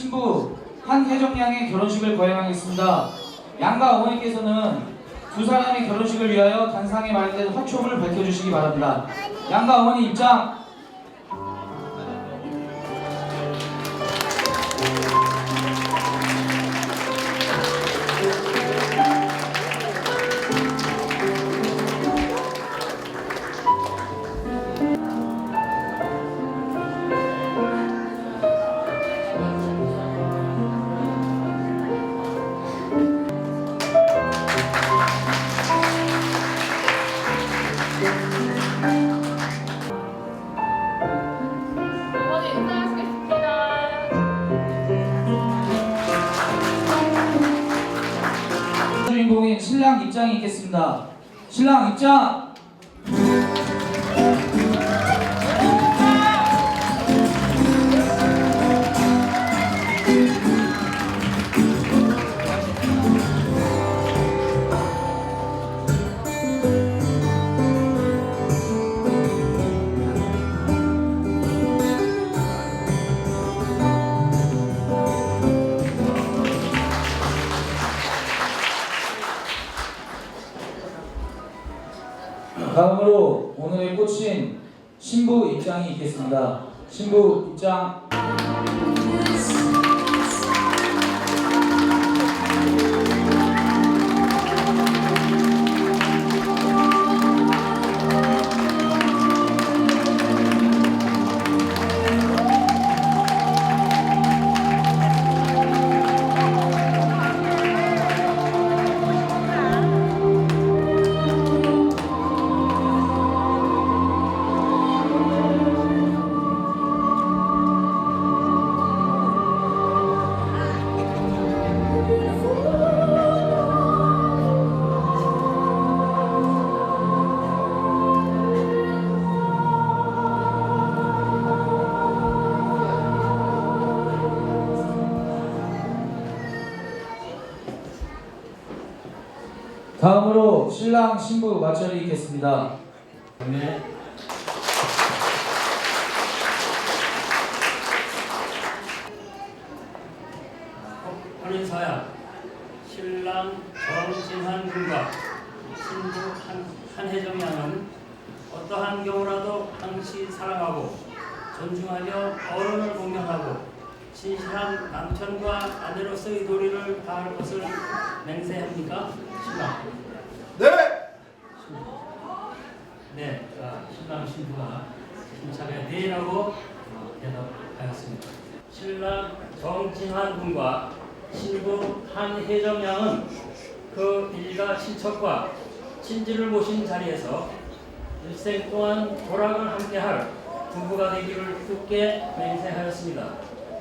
신부 한혜정 양의 결혼식을 거행하겠습니다. 양가 어머니께서는 두 사람의 결혼식을 위하여 단상에 마련된 화촉을 밝혀주시기 바랍니다. 양가 어머니 입장. 입장이 있겠습니다. 신랑 입장. 입장이 있겠습니다. 신부 입장. 신랑 신부 맞절이 있겠습니다. 네. 혼인서약 신랑 정진환 군과 신부 한, 한혜정 양은 어떠한 경우라도 항시 사랑하고 존중하며 어른을 공경하고 진실한 남편과 아내로서의 도리를 다할 것을 맹세합니까? 신랑. 네! 네, 자, 신랑 신부가 힘차게 네라고 어, 대답하였습니다. 신랑 정진환 군과 신부 한혜정 양은 그 일가 친척과 친지를 모신 자리에서 일생 동안 도락을 함께할 부부가 되기를 굳게 맹세하였습니다.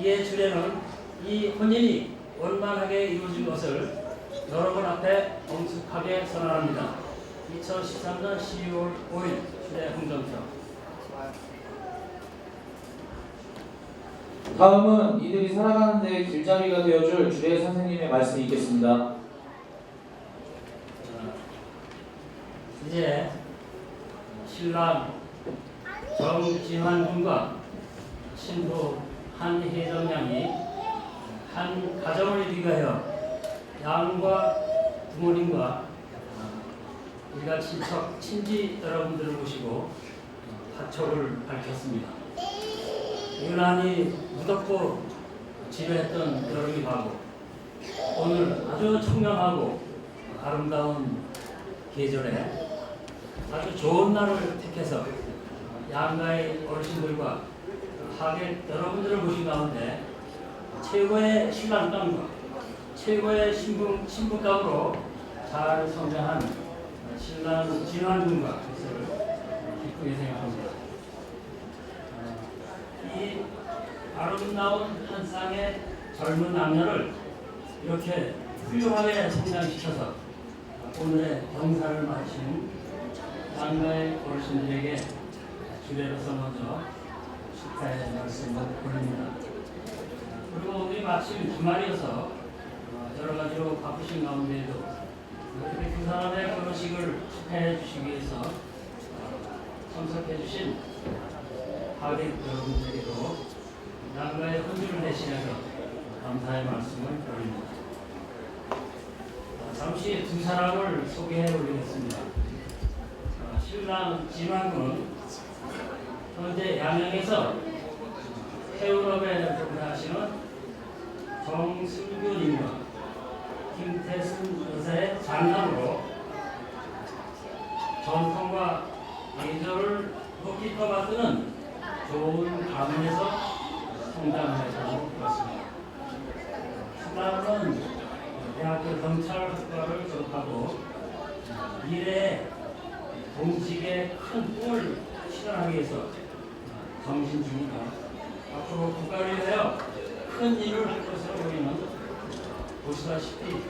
이에 주례는 이 혼인이 원만하게 이루어진 것을 여러분 앞에 엄숙하게 선언합니다. 2013년 12월 5일 주례 홍정표 다음은 이들이 살아가는 데 길잡이가 되어줄 주례 선생님의 말씀이 있겠습니다. 자, 이제 신랑 정진환 군과 신부 한혜정 양이 한 가정을 위하여 양과 부모님과 어, 우리가 친척 친지 여러분들을 모시고 화촉을 밝혔습니다. 유난히 무덥고 지루했던 여름이 가고 오늘 아주 청명하고 아름다운 계절에 아주 좋은 날을 택해서 양가의 어르신들과 하객 여러분들을 모신 가운데 최고의 신랑감과 최고의 신부, 신부감으로 잘 성장한 신랑 진환군과 것을 기쁘게 생각합니다. 어, 이 아름다운 한 쌍의 젊은 남녀를 이렇게 훌륭하게 성장시켜서 오늘의 영사를 마친 양가의 어르신들에게 주례로서 먼저 축하의 말씀을 올립니다. 그리고 오늘이 마침 주말이어서 어, 여러 가지로 바쁘신 가운데에도 두 사람의 결혼식을 축하해 주시기 위해서 어, 참석해 주신 하객 여러분들에게도 양가의 혼주를 대신해서 감사의 말씀을 드립니다. 아, 잠시 두 사람을 소개해 올리겠습니다. 아, 신랑 진환군 현재 양양에서 해운업에 종사하시는 정승규님과 김태순 여사의 장남으로 전통과 예절을 높이 떠받드는 좋은 가문에서 성장하셔서 그렇습니다. 신랑은 대학교 경찰학과를 졸업하고 미래에 동직의 큰 꿈을 실현하기 위해서 정신 중이다. 앞으로 국가를 위하여 큰 일을 할 것으로 보이는 보시다시피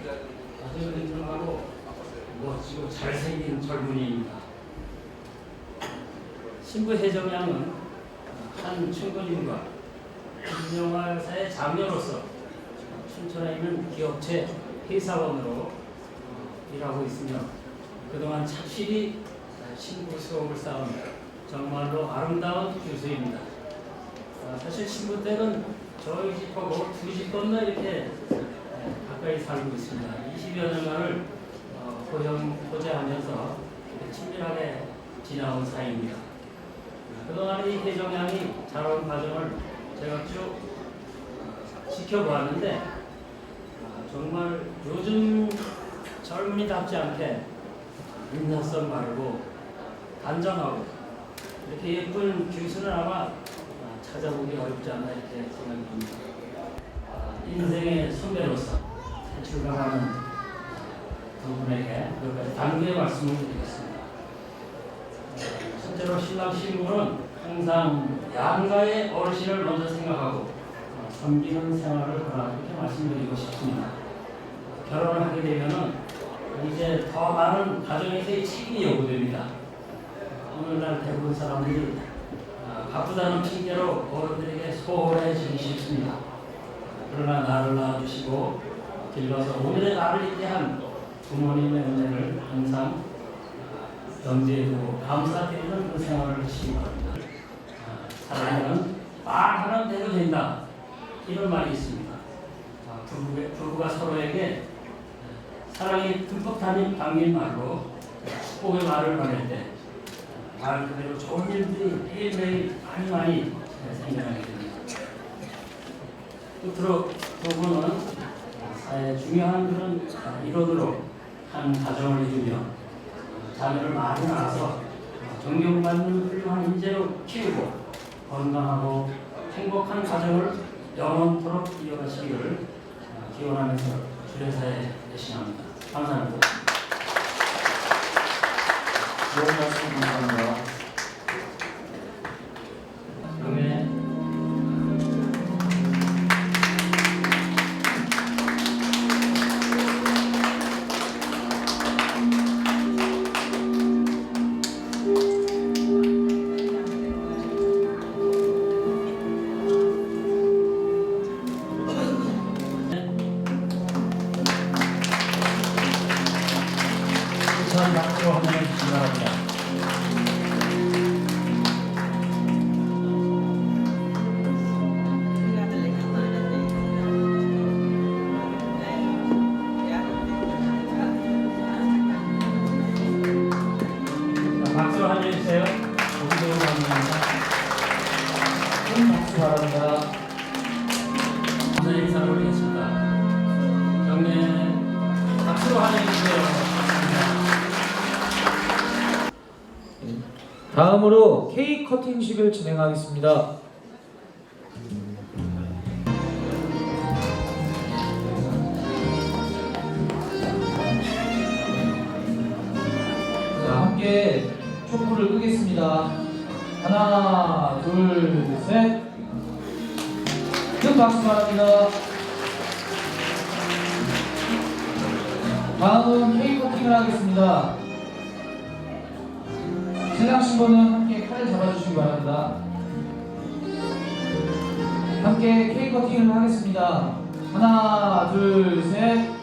아주 든든하고 멋지고 잘생긴 젊은이입니다. 신부 혜정양은 한 친구님과 김영화사의 장녀로서 춘천에 있는 기업체 회사원으로 일하고 있으며 그동안 착실히 신부 수업을 쌓은 정말로 아름다운 교수입니다. 아, 사실 신부 때는 저희 집하고 두 집 건너 이렇게 에, 가까이 살고 있습니다. 20여 년간을 어, 고정, 고제하면서 친밀하게 지나온 사이입니다. 그동안 이 혜정양이 자라온 과정을 제가 쭉 어, 지켜보았는데 아, 정말 요즘 젊은이답지 않게 인사성 바르고 단정하고 이렇게 예쁜 교수는 아마 아, 찾아보기 어렵지 않나 이렇게 생각이 듭니다. 아, 인생의 선배로서 출가하는 두 분에게 몇 단계의 말씀을 드리겠습니다. 어, 첫째로 신랑 신부는 항상 양가의 어르신을 먼저 생각하고 어, 섬기는 생활을 하라 이렇게 말씀드리고 싶습니다. 결혼을 하게 되면은 이제 더 많은 가정에서의 책임이 요구됩니다. 오늘날 대부분 사람들이 아, 바쁘다는 핑계로 어른들에게 소홀해지기 쉽습니다. 그러나 나를 낳아주시고 길러서 오늘의 나를 있게 한 부모님의 은혜를 항상 아, 경제해두고 감사드리는 그 생활을 하시기 바랍니다. 아, 사랑은 말하는 대로 된다. 이런 말이 있습니다. 아, 부부가, 부부가 서로에게 사랑이 듬뿍 담긴, 담긴 말로 축복의 말을 전할 때말 그대로 좋은 일들이 매일매일 많이 많이 생겨나게 됩니다. 끝으로 두 분은 중요한 그런 일원으로 한 가정을 이루며 자녀를 많이 낳아서 존경받는 훌륭한 인재로 키우고 건강하고 행복한 가정을 영원토록 이어가시기를 기원하면서 주례사에 대신합니다. 감사합니다. 좋은 말씀 감사합니다. 다음으로 케이크 커팅식을 진행하겠습니다. 자, 함께 촛불을 끄겠습니다. 하나, 둘, 셋. 큰 박수 바랍니다. 다음은 케이크 커팅을 하겠습니다. 함께 칼을 바랍니다. 함께 케이크 커팅을 하겠습니다. 하나, 둘, 셋.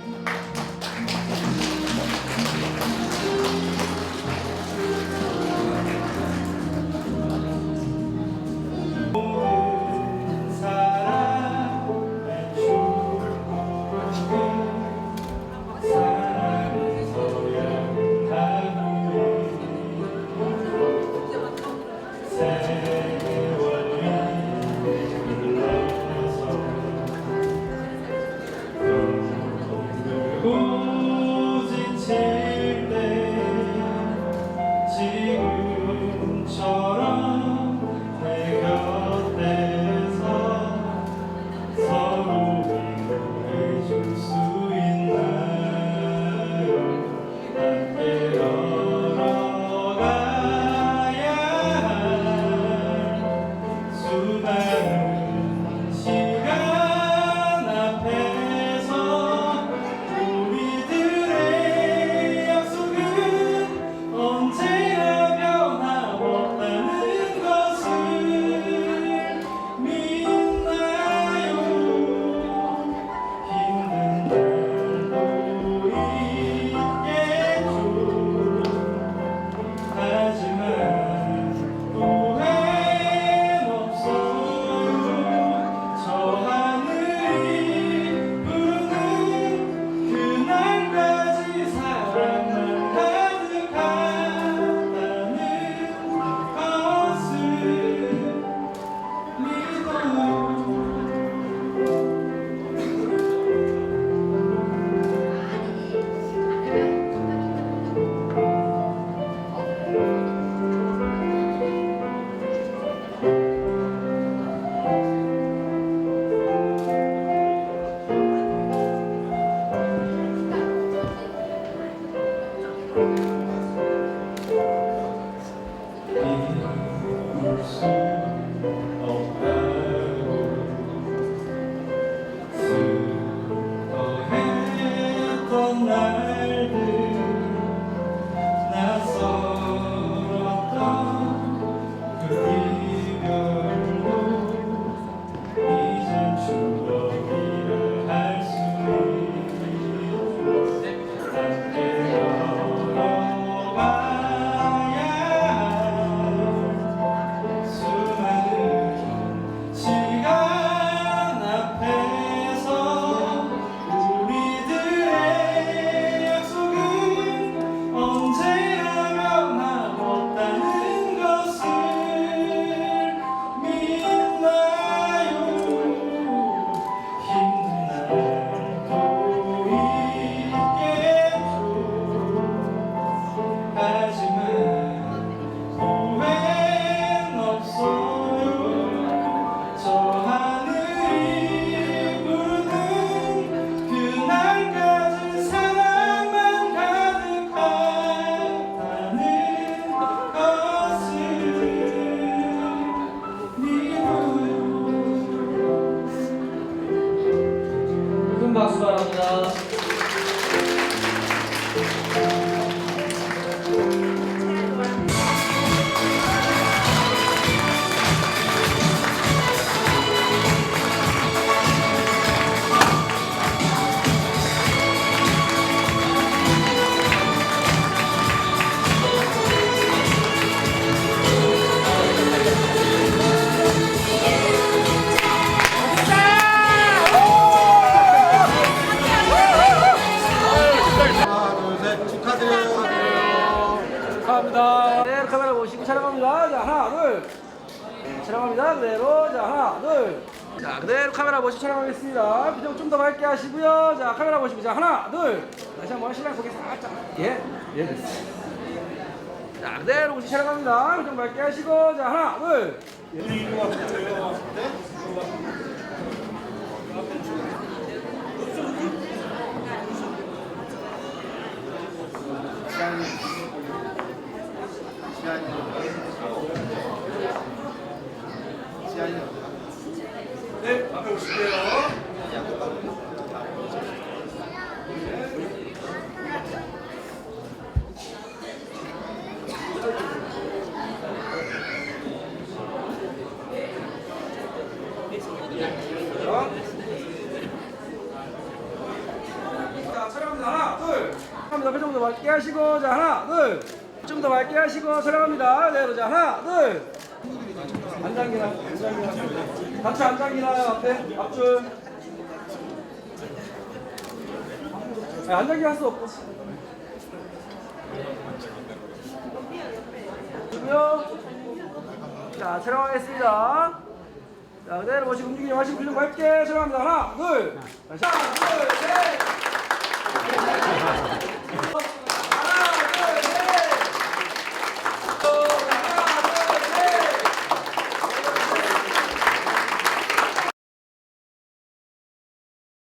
자, 그대로 카메라 보시고 촬영하겠습니다. 비중 좀더 밝게 하시고요. 자, 카메라 보시고. 자, 하나, 둘. 다시 한번 신랑 고개 살짝. 예, 예, 됐어. 자, 그대로 보시고 촬영합니다. 비중 밝게 하시고. 자, 하나, 둘. 네, 앞에 밝게 하시고, 자, 하나, 둘. 좀더 밝게 하시고, 촬영합니다. 그대로, 자, 하나, 둘. 안 당기나, 안 당기나. 같이 안 당기나요, 앞에? 앞줄. 아니, 안 당기게 할수 없고. 고요 자, 촬영하겠습니다. 자, 그대로 보시고 움직이지 마시고 표정 밝게 촬영합니다. 하나, 둘. 자, 하나, 둘, 셋.